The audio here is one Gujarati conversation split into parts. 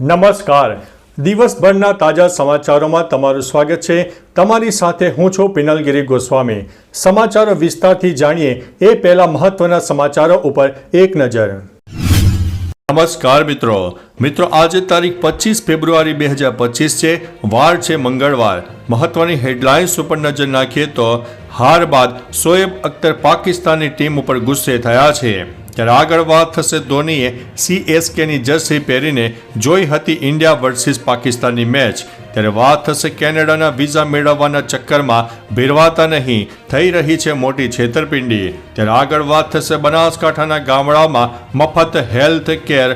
નમસ્કાર. દિવસભરના તાજા સમાચારોમાં તમારું સ્વાગત છે. તમારી સાથે હું છું પિનલગીરી ગોસ્વામી. સમાચારો વિસ્તારથી જાણીએ એ પહેલા મહત્વના સમાચારો ઉપર એક નજર. નમસ્કાર મિત્રો. મિત્રો, આજે તારીખ પચીસ ફેબ્રુઆરી બે હજાર પચીસ છે. વાર છે મંગળવાર. મહત્વની હેડલાઇન્સ ઉપર નજર નાખીએ તો હાર બાદ શોએબ અખ્તર પાકિસ્તાનની ટીમ ઉપર ગુસ્સે થયા છે. ત્યારે આગળ વાત થશે ધોનીએ સીએસકેની જર્સી પહેરીને જોઈ હતી ઇન્ડિયા વર્સિસ પાકિસ્તાનની મેચ. ત્યારે વાત થશે કેનેડાના વિઝા મેળવવાના ચક્કરમાં ભેરવાતા નહીં, થઈ રહી છે મોટી છેતરપિંડી. ત્યારે આગળ વાત થશે બનાસકાંઠાના ગામડામાં મફત હેલ્થ કેર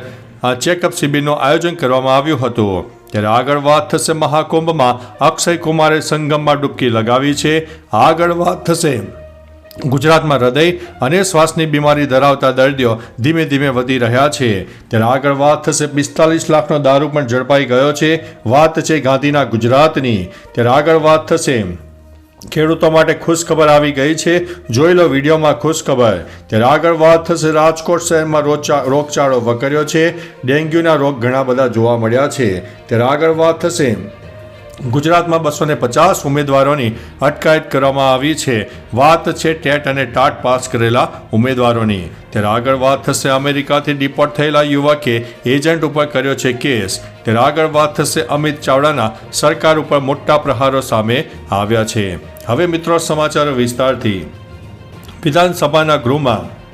ચેકઅપ શિબિરનું આયોજન કરવામાં આવ્યું હતું. ત્યારે આગળ વાત થશે મહાકુંભમાં અક્ષય કુમારે સંગમમાં ડૂબકી લગાવી છે. આગળ વાત થશે ગુજરાતમાં હૃદય અને શ્વાસની બીમારી ધરાવતા દર્દીઓ ધીમે ધીમે વધી રહ્યા છે. ત્યારે આગળ વાત થશે પિસ્તાલીસ લાખનો દારૂ પણ ઝડપાઈ ગયો છે. વાત છે ગાંધીના ગુજરાતની. ત્યારે આગળ વાત થશે ખેડૂતો માટે ખુશખબર આવી ગઈ છે. જોઈ લો વિડીયોમાં ખુશખબર. ત્યારે આગળ વાત થશે રાજકોટ શહેરમાં રોગચાળો વકર્યો છે. ડેન્ગ્યુના રોગ ઘણા બધા જોવા મળ્યા છે. ત્યારે આગળ વાત થશે ગુજરાતમાં બસો ને પચાસ ઉમેદવારોની અટકાયત કરવામાં આવી છે. વાત છે ટેટ અને ટાટ પાસ કરેલા ઉમેદવારોની. ત્યારે આગળ વાત થશે અમેરિકાથી ડિપોર્ટ થયેલા યુવકે એજન્ટ ઉપર કર્યો છે કેસ. ત્યારે આગળ વાત થશે અમિત ચાવડાના સરકાર ઉપર મોટા પ્રહારો સામે આવ્યા છે. હવે મિત્રો સમાચારો વિસ્તારથી. વિધાનસભાના ગૃહમાં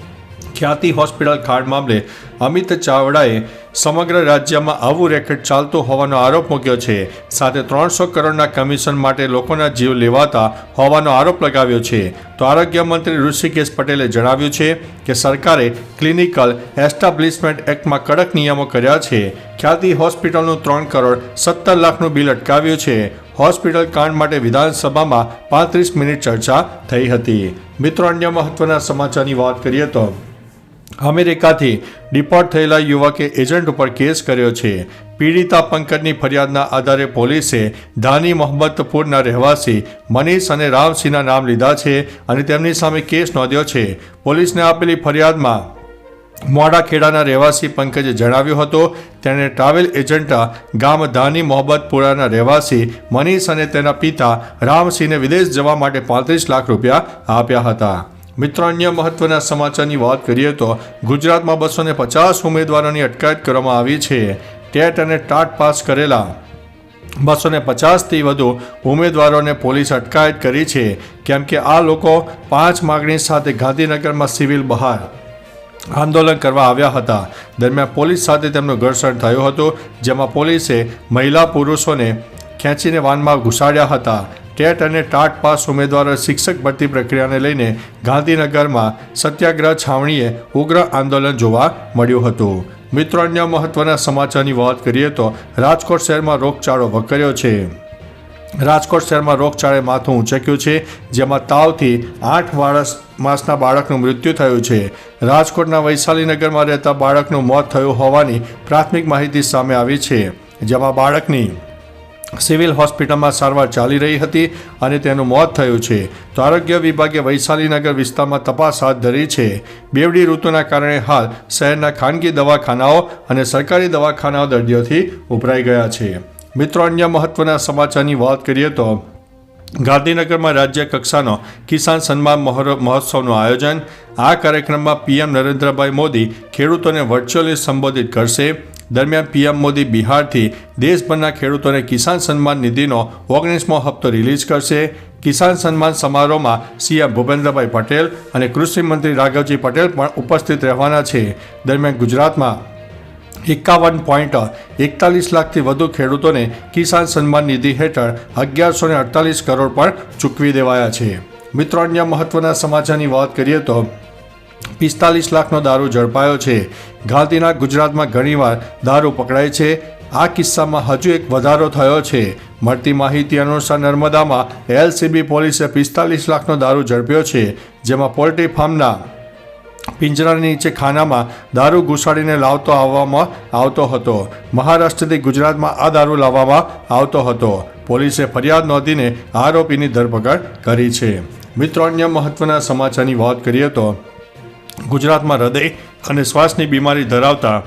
ખ્યાતિ હોસ્પિટલ ખાડ મામલે અમિત ચાવડાએ સમગ્ર રાજ્યમાં આવું રેકેટ ચાલતું હોવાનો આરોપ મૂક્યો છે. સાથે ત્રણસો કરોડના કમિશન માટે લોકોના જીવ લેવાતા હોવાનો આરોપ લગાવ્યો છે. તો આરોગ્ય મંત્રી ઋષિકેશ પટેલે જણાવ્યું છે કે સરકારે ક્લિનિકલ એસ્ટાબ્લિશમેન્ટ એક્ટમાં કડક નિયમો કર્યા છે. ખ્યાતિ હોસ્પિટલનું ત્રણ કરોડ સત્તર લાખનું બિલ અટકાવ્યું છે. હોસ્પિટલ કાંડ માટે વિધાનસભામાં પાંત્રીસ મિનિટ ચર્ચા થઈ હતી. મિત્રો, અન્ય મહત્વના સમાચારની વાત કરીએ તો અમેરિકાથી ડિપોર્ટ થયેલા યુવકે એજન્ટ ઉપર કેસ કર્યો છે. પીડિતા પંકજની ફરિયાદના આધારે પોલીસે ધાની મોહમ્મદપુરના રહેવાસી મનીષ અને રામસિંહના નામ લીધા છે અને તેમની સામે કેસ નોંધ્યો છે. પોલીસને આપેલી ફરિયાદમાં મોડા ખેડાના રહેવાસી પંકજે જણાવ્યું હતું, તેણે ટ્રાવેલ એજન્ટ ગામ ધાની મોહબ્બતપુરાના રહેવાસી મનીષ અને તેના પિતા રામસિંહને વિદેશ જવા માટે પાંત્રીસ લાખ રૂપિયા આપ્યા હતા. મિત્રો અન્ય મહત્વના સમાચારની વાત કરીએ તો ગુજરાતમાં બસો ને પચાસ ઉમેદવારોની અટકાયત કરવામાં આવી છે. ટેટ અને ટાટ પાસ કરેલા બસો ને પચાસથી વધુ ઉમેદવારોને પોલીસ અટકાયત કરી છે. કેમ કે આ લોકો પાંચ માગણી સાથે ગાંધીનગરમાં સિવિલ બહાર આંદોલન કરવા આવ્યા હતા. દરમિયાન પોલીસ સાથે તેમનું ઘર્ષણ થયું હતું, જેમાં પોલીસે મહિલા પુરુષોને ખેંચીને વાનમાં ઘુસાડ્યા હતા. ટેટ અને ટાટ પાસ ઉમેદવારો શિક્ષક ભરતી પ્રક્રિયાને લઈને ગાંધીનગરમાં સત્યાગ્રહ છાવણીએ ઉગ્ર આંદોલન જોવા મળ્યું હતું. મિત્રો, અન્ય મહત્વના સમાચારની વાત કરીએ તો રાજકોટ શહેરમાં રોગચાળો વકર્યો છે. રાજકોટ શહેરમાં રોગચાળે માથું ઊંચક્યું છે, જેમાં તાવથી આઠ વર્ષ માસના બાળકનું મૃત્યુ થયું છે. રાજકોટના વૈશાલીનગરમાં રહેતા બાળકનું મોત થયું હોવાની પ્રાથમિક માહિતી સામે આવી છે, જેમાં બાળકની સિવિલ હોસ્પિટલમાં સારવાર ચાલી રહી હતી અને તેનું મોત થયું છે. તો આરોગ્ય વિભાગે વૈશાલીનગર વિસ્તારમાં તપાસ હાથ ધરી છે. બેવડી ઋતુના કારણે હાલ શહેરના ખાનગી દવાખાનાઓ અને સરકારી દવાખાનાઓ દર્દીઓથી ઉભરાઈ ગયા છે. મિત્રો, અન્ય મહત્વના સમાચારની વાત કરીએ તો ગાંધીનગરમાં રાજ્ય કક્ષાનો કિસાન સન્માન મહોત્સવનું આયોજન. આ કાર્યક્રમમાં પીએમ નરેન્દ્રભાઈ મોદી ખેડૂતોને વર્ચ્યુઅલી સંબોધિત કરશે. દરમિયાન પીએમ મોદી બિહારથી દેશભરના ખેડૂતોને કિસાન સન્માન નિધિનો ઓગણીસમો હપ્તો રિલીઝ કરશે. કિસાન સન્માન સમારોહમાં સીએમ ભૂપેન્દ્રભાઈ પટેલ અને કૃષિ મંત્રી રાઘવજી પટેલ પણ ઉપસ્થિત રહેવાના છે. દરમિયાન ગુજરાતમાં એકાવન પોઈન્ટ એકતાલીસ લાખથી વધુ ખેડૂતોને કિસાન સન્માન નિધિ હેઠળ અગિયારસો અડતાલીસ કરોડ પણ ચૂકવી દેવાયા છે. મિત્રો, અન્ય મહત્વના સમાચારની વાત કરીએ તો પિસ્તાલીસ લાખનો દારૂ ઝડપાયો છે. ગાંધીના ગુજરાતમાં ઘણીવાર દારૂ પકડાય છે. આ કિસ્સામાં હજુ એક વધારો થયો છે. મળતી માહિતી અનુસાર નર્મદામાં એલસીબી પોલીસે પિસ્તાલીસ લાખનો દારૂ ઝડપ્યો છે, જેમાં પોલ્ટ્રી ફાર્મના પિંજરાની નીચે ખાનામાં દારૂ ઘુસાડીને લાવતો આવવામાં આવતો હતો. મહારાષ્ટ્રથી ગુજરાતમાં આ દારૂ લાવવામાં આવતો હતો. પોલીસે ફરિયાદ નોંધીને આરોપીની ધરપકડ કરી છે. મિત્રો, અન્ય મહત્વના સમાચારની વાત કરીએ તો ગુજરાતમાં હૃદય અને શ્વાસની બીમારી ધરાવતા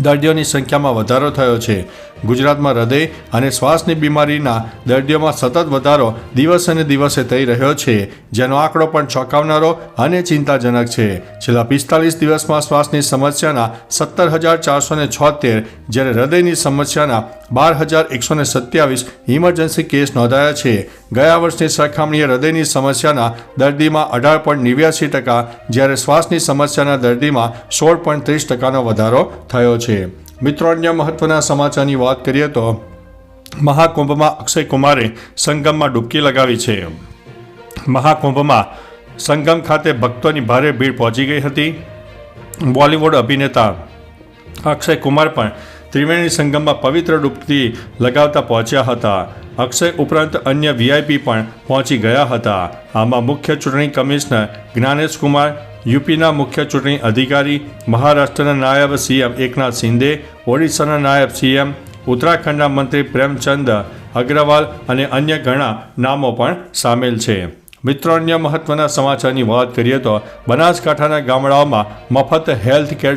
દર્દીઓની સંખ્યામાં વધારો થયો છે. ગુજરાતમાં હૃદય અને શ્વાસની બીમારીના દર્દીઓમાં સતત વધારો દિવસ અને દિવસે થઈ રહ્યો છે. જેનો આંકડો પણ ચોંકાવનારો અને ચિંતાજનક છે. છેલ્લા પિસ્તાલીસ દિવસમાં શ્વાસની સમસ્યાના સત્તર હજાર ચારસો ને છોતેર, જ્યારે હૃદયની સમસ્યાના બાર હજાર એકસો ને સત્યાવીસ ઇમરજન્સી કેસ નોંધાયા છે. ગયા વર્ષની સરખામણીએ હૃદયની સમસ્યાના દર્દીમાં અઢાર પોઈન્ટ નેવ્યાસી ટકા, જ્યારે શ્વાસની સમસ્યાના દર્દીમાં સોળ પોઈન્ટ ત્રીસ ટકાનો વધારો થયો છે. મિત્રો, અન્ય મહત્વના સમાચારની વાત કરીએ તો મહાકુંભમાં અક્ષય કુમારે સંગમમાં ડૂબકી લગાવી છે. મહાકુંભમાં સંગમ ખાતે ભક્તોની ભારે ભીડ પહોંચી ગઈ હતી. બોલિવૂડ અભિનેતા અક્ષય કુમાર પણ ત્રિવેણી સંગમમાં પવિત્ર ડૂબકી લગાવતા પહોંચ્યા હતા. અક્ષય ઉપરાંત અન્ય વીઆઈપી પણ પહોંચી ગયા હતા. આમાં મુખ્ય ચૂંટણી કમિશનર જ્ઞાનેશ કુમાર યુપીના મુખ્ય ચૂંટણી અધિકારી, મહારાષ્ટ્રના નાયબ સીએમ એકનાથ શિંદે, ઓડિશાના નાયબ સીએમ, ઉત્તરાખંડના મંત્રી પ્રેમચંદ અગ્રવાલ અને અન્ય ઘણા નામો પણ સામેલ છે. મિત્રો, અન્ય મહત્વના સમાચારની વાત કરીએ તો બનાસકાંઠાના ગામડાઓમાં મફત હેલ્થ કેર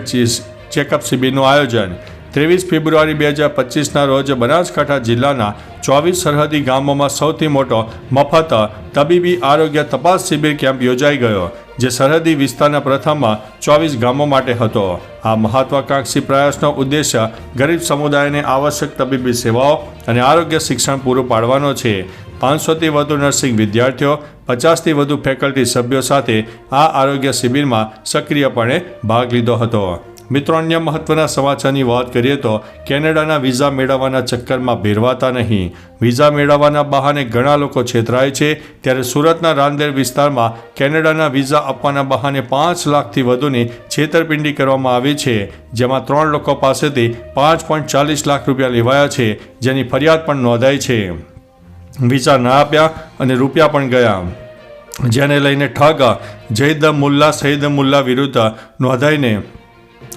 ચેકઅપ શિબિરનું આયોજન. ત્રેવીસ ફેબ્રુઆરી બે હજાર પચીસના રોજ બનાસકાંઠા જિલ્લાના ચોવીસ સરહદી ગામોમાં સૌથી મોટો મફત તબીબી આરોગ્ય તપાસ શિબિર કેમ્પ યોજાઈ ગયો. જે સરહદી વિસ્તારના પ્રથમમાં ચોવીસ ગામો માટે હતો. આ મહત્વાકાંક્ષી પ્રયાસનો ઉદ્દેશ્ય ગરીબ સમુદાયને આવશ્યક તબીબી સેવાઓ અને આરોગ્ય શિક્ષણ પૂરું પાડવાનો છે. પાંચસોથી વધુ નર્સિંગ વિદ્યાર્થીઓ, પચાસથી વધુ ફેકલ્ટી સભ્યો સાથે આ આરોગ્ય શિબિરમાં સક્રિયપણે ભાગ લીધો હતો. મિત્રો, અન્ય મહત્વના સમાચારની વાત કરીએ તો કેનેડાના વિઝા મેળવવાના ચક્કરમાં ભેરવાતા નહીં. વિઝા મેળવવાના બહાને ઘણા લોકો છેતરાય છે. ત્યારે સુરતના રાંદેર વિસ્તારમાં કેનેડાના વિઝા આપવાના બહાને પાંચ લાખથી વધુની છેતરપિંડી કરવામાં આવી છે. જેમાં ત્રણ લોકો પાસેથી પાંચ પોઈન્ટ ચાલીસ લાખ રૂપિયા લેવાયા છે, જેની ફરિયાદ પણ નોંધાઈ છે. વિઝા ના આપ્યા અને રૂપિયા પણ ગયા. જેને લઈને ઠગ જૈદ મુલ્લા સૈદ મુલ્લા વિરુદ્ધ નોંધાઈને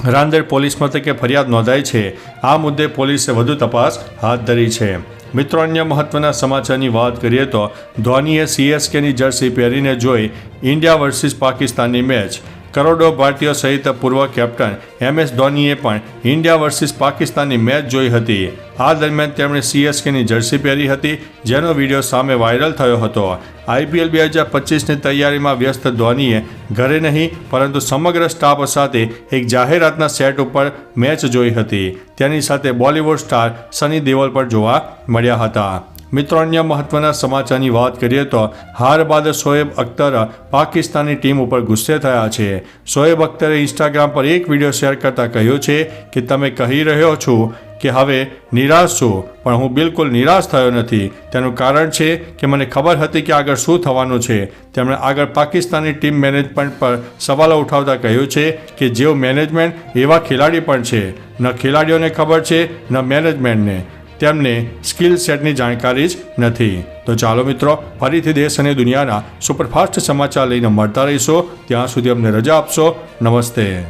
રાંદેર પોલીસ મથકે ફરિયાદ નોંધાઈ છે. આ મુદ્દે પોલીસે વધુ તપાસ હાથ ધરી છે. મિત્રો, અન્ય મહત્વના સમાચારની વાત કરીએ તો ધોનીએ સીએસકેની જર્સી પહેરીને જોઈ ઇન્ડિયા વર્સિસ પાકિસ્તાનની મેચ. કરોડો ભારતીયો સહિત પૂર્વ કેપ્ટન એમ એસ ધોનીએ પણ ઇન્ડિયા વર્સિસ પાકિસ્તાનની મેચ જોઈ હતી. આ દરમિયાન તેમણે સીએસકેની જર્સી પહેરી હતી, જેનો વીડિયો સામે વાયરલ થયો હતો. આઈપીએલ બે હજાર પચીસની તૈયારીમાં વ્યસ્ત ધોનીએ ઘરે નહીં, પરંતુ સમગ્ર સ્ટાફ સાથે એક જાહેરાતના સેટ ઉપર મેચ જોઈ હતી. તેની સાથે બોલિવૂડ સ્ટાર સની દેઓલ પણ જોવા મળ્યા હતા. મિત્રો, અન્ય મહત્વના સમાચારની વાત કરીએ તો હાર બાદ શોએબ અખ્તર પાકિસ્તાની ટીમ ઉપર ગુસ્સે થયા છે. શોએબ અખ્તરે ઇન્સ્ટાગ્રામ પર એક વીડિયો શેર કરતા કહ્યું છે કે, તમે કહી રહ્યો છો કે હવે નિરાશ છું, પણ હું બિલકુલ નિરાશ થયો નથી. તેનું કારણ છે કે મને ખબર હતી કે આગળ શું થવાનું છે. તેમણે આગળ પાકિસ્તાની ટીમ મેનેજમેન્ટ પર સવાલો ઉઠાવતા કહ્યું છે કે, જેઓ મેનેજમેન્ટ એવા ખેલાડી પણ છે. ન ખેલાડીઓને ખબર છે, ન મેનેજમેન્ટને. તેમને સ્કિલ સેટની જાણકારી જ નથી. તો ચાલો મિત્રો, ફરીથી દેશ અને દુનિયાના સુપરફાસ્ટ સમાચાર લઈને મળતા રહીશો. ત્યાં સુધી અમને રજા આપશો. નમસ્તે.